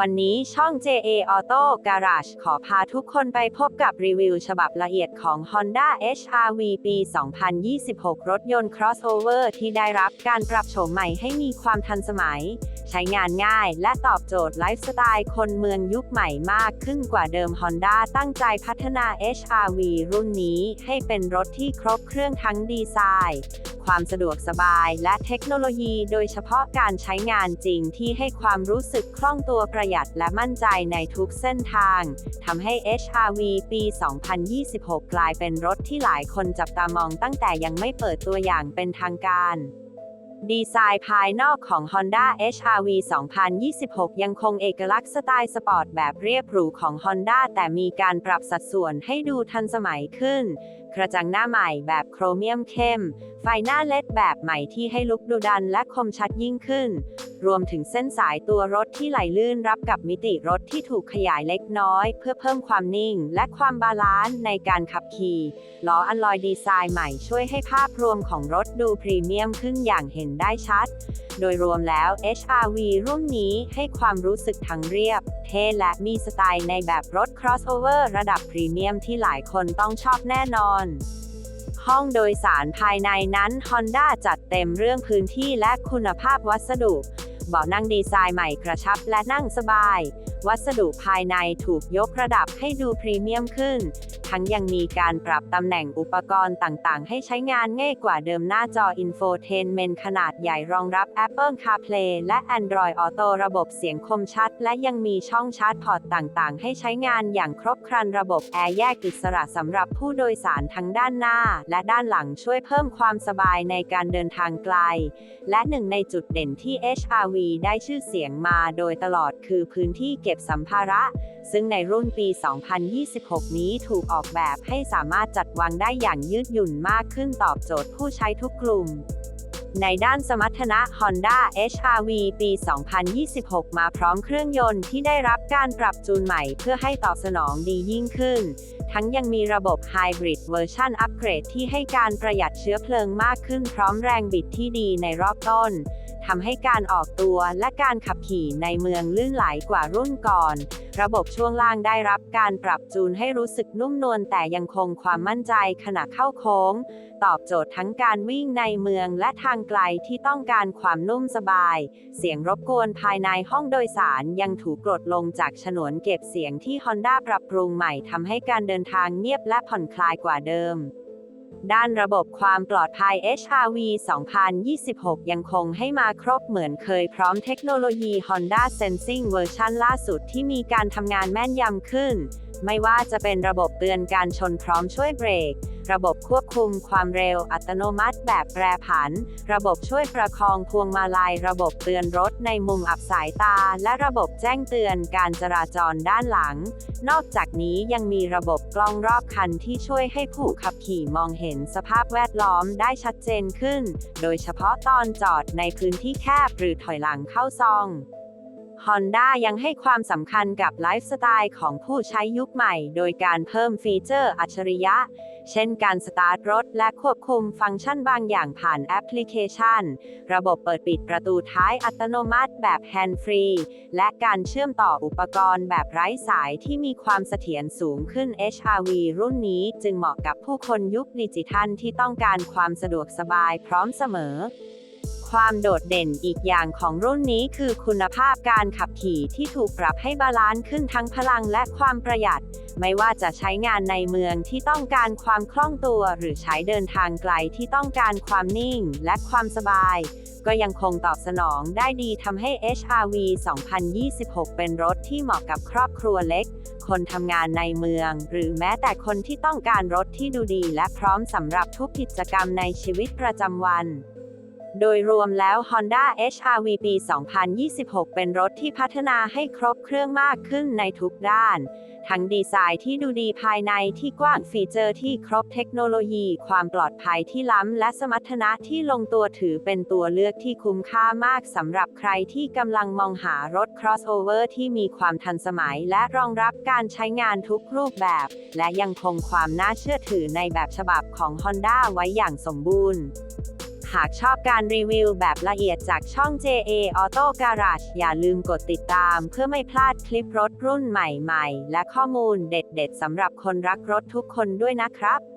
วันนี้ช่อง JA Auto Garage ขอพาทุกคนไปพบกับรีวิวฉบับละเอียดของ Honda HR-V ปี 2026 รถยนต์ crossover ที่ได้รับการปรับโฉมใหม่ให้มีความทันสมัย ใช้งานง่ายและตอบโจทย์ไลฟ์สไตล์คนเมืองยุคใหม่มากขึ้นกว่าเดิม Honda ตั้งใจพัฒนา HR-V รุ่นนี้ให้เป็นรถที่ครบเครื่องทั้งดีไซน์ ความสะดวกสบายและเทคโนโลยีโดยเฉพาะการใช้งานจริงที่ให้ความรู้สึกคล่องตัวประหยัดและมั่นใจในทุกเส้นทางทำให้ HR-V ปี 2026 กลายเป็นรถที่หลายคนจับตามองตั้งแต่ยังไม่เปิดตัวอย่างเป็นทางการ ดีไซน์ภายนอกของ Honda HR-V 2026 ยังคงเอกลักษณ์สไตล์สปอร์ตแบบเรียบหรูของ Honda แต่มีการปรับสัดส่วนให้ดูทันสมัยขึ้น กระจังหน้าใหม่แบบโครเมียมเข้ม ไฟหน้าเลดแบบใหม่ที่ให้ลุกดูดันและคมชัดยิ่งขึ้น รวมถึงเส้นสายตัวรถที่ไหลลื่นรับกับมิติรถที่ถูกขยายเล็กน้อย เพื่อเพิ่มความนิ่ง และความบาลานซ์ในการขับขี่ล้ออัลลอยดีไซน์ใหม่ช่วยให้ภาพรวมของรถดูพรีเมียมขึ้นอย่างเห็นได้ชัด โดยรวมแล้ว HR-V รุ่นนี้ให้ความรู้สึกทั้งเรียบ เท่และมีสไตล์ในแบบรถ crossover ระดับพรีเมียมที่หลายคนต้องชอบแน่นอนห้องโดยสารภายในนั้น Honda จัดเต็มเรื่องพื้นที่และคุณภาพวัสดุ เบาะนั่งดีไซน์ใหม่กระชับและนั่งสบาย วัสดุภายในถูกยกระดับให้ดูพรีเมียมขึ้นทั้งยังมีการปรับตำแหน่งอุปกรณ์ต่างๆ ให้ใช้งานง่ายกว่าเดิมหน้าจอ Infotainment ขนาดใหญ่รองรับ Apple CarPlay และ Android Auto ระบบเสียงคมชัด และยังมีช่องชาร์จพอร์ตต่าง ๆ ให้ใช้งานอย่างครบครันระบบแอร์แยกอิสระสำหรับผู้โดยสารทั้งด้านหน้า และด้านหลังช่วยเพิ่มความสบายในการเดินทางไกล และหนึ่งในจุดเด่นที่ HR-V ได้ชื่อเสียงมาโดยตลอดคือพื้นที่เก็บสัมภาระ ซึ่งในรุ่นปี 2026 นี้ถูกออกแบบให้สามารถจัดวางได้อย่างยืดหยุ่นมากขึ้นตอบโจทย์ผู้ใช้ทุกกลุ่ม ในด้านสมรรถนะ Honda HR-V ปี 2026 มาพร้อมเครื่องยนต์ที่ได้รับการปรับจูนใหม่เพื่อให้ตอบสนองดียิ่งขึ้น ทั้งยังมีระบบ Hybrid เวอร์ชันอัปเกรดที่ให้การประหยัดเชื้อเพลิงมากขึ้นพร้อมแรงบิดที่ดีในรอบต้น ทำให้การออกตัวและการขับขี่ในเมืองลื่นไหลกว่ารุ่นก่อน ระบบช่วงล่างได้รับการปรับจูนให้รู้สึกนุ่มนวลแต่ยังคงความมั่นใจขณะเข้าโค้ง ตอบโจทย์ทั้งการวิ่งในเมืองและทางไกลที่ต้องการความนุ่มสบาย เสียงรบกวนภายในห้องโดยสารยังถูกกดลงจากฉนวนเก็บเสียงที่ Honda ปรับปรุงใหม่ทำให้การเดินทางเงียบและผ่อนคลายกว่าเดิม ด้านระบบความปลอดภัย HR-V 2026 ยังคงให้มาครบเหมือนเคยพร้อมเทคโนโลยี Honda Sensing เวอร์ชันล่าสุดที่มีการทำงานแม่นยำขึ้น ไม่ว่าจะเป็นระบบเตือนการชนพร้อมช่วยเบรก ระบบควบคุมความเร็วอัตโนมัติแบบแปรผัน ระบบช่วยประคองพวงมาลัย ระบบเตือนรถในมุมอับสายตา และระบบแจ้งเตือนการจราจรด้านหลัง นอกจากนี้ยังมีระบบกล้องรอบคันที่ช่วยให้ผู้ขับขี่มองเห็นสภาพแวดล้อมได้ชัดเจนขึ้น โดยเฉพาะตอนจอดในพื้นที่แคบหรือถอยหลังเข้าซอง Honda ยังให้ความสำคัญกับไลฟ์สไตล์ของผู้ใช้ยุคใหม่ โดยการเพิ่มฟีเจอร์อัจฉริยะ เช่นการสตาร์ทรถและควบคุมฟังก์ชันบางอย่างผ่านแอปพลิเคชัน ระบบเปิดปิดประตูท้ายอัตโนมัติแบบแฮนด์ฟรี และการเชื่อมต่ออุปกรณ์แบบไร้สายที่มีความเสถียรสูงขึ้น HR-V รุ่นนี้จึงเหมาะกับผู้คนยุคดิจิทัลที่ต้องการความสะดวกสบายพร้อมเสมอ ความโดดเด่นอีกอย่างของรุ่นนี้คือคุณภาพการขับขี่ที่ถูกปรับให้บาลานซ์ขึ้นทั้งพลังและความประหยัด ไม่ว่าจะใช้งานในเมืองที่ต้องการความคล่องตัว หรือใช้เดินทางไกลที่ต้องการความนิ่งและความสบาย ก็ยังคงตอบสนองได้ดีทำให้ HR-V 2026 เป็นรถที่เหมาะกับครอบครัวเล็ก คนทำงานในเมือง หรือแม้แต่คนที่ต้องการรถที่ดูดีและพร้อมสำหรับทุกกิจกรรมในชีวิตประจำวัน โดยรวมแล้ว Honda HR-V ปี 2026 เป็นรถที่พัฒนาให้ครบเครื่องมากขึ้นในทุกด้าน ทั้งดีไซน์ที่ดูดีภายในที่กว้างฟีเจอร์ที่ครบเทคโนโลยี ความปลอดภัยที่ล้ำ และสมรรถนะที่ลงตัวถือเป็นตัวเลือกที่คุ้มค่ามากสำหรับใครที่กำลังมองหารถ crossover ที่มีความทันสมัย และรองรับการใช้งานทุกรูปแบบ และยังคงความน่าเชื่อถือในแบบฉบับของ Honda ไว้อย่างสมบูรณ์ หากชอบการรีวิวแบบละเอียดจากช่อง JA Auto Garage อย่าลืมกดติดตามเพื่อไม่พลาดคลิปรถรุ่นใหม่ ๆ และข้อมูลเด็ด ๆสำหรับคนรักรถทุกคนด้วยนะครับ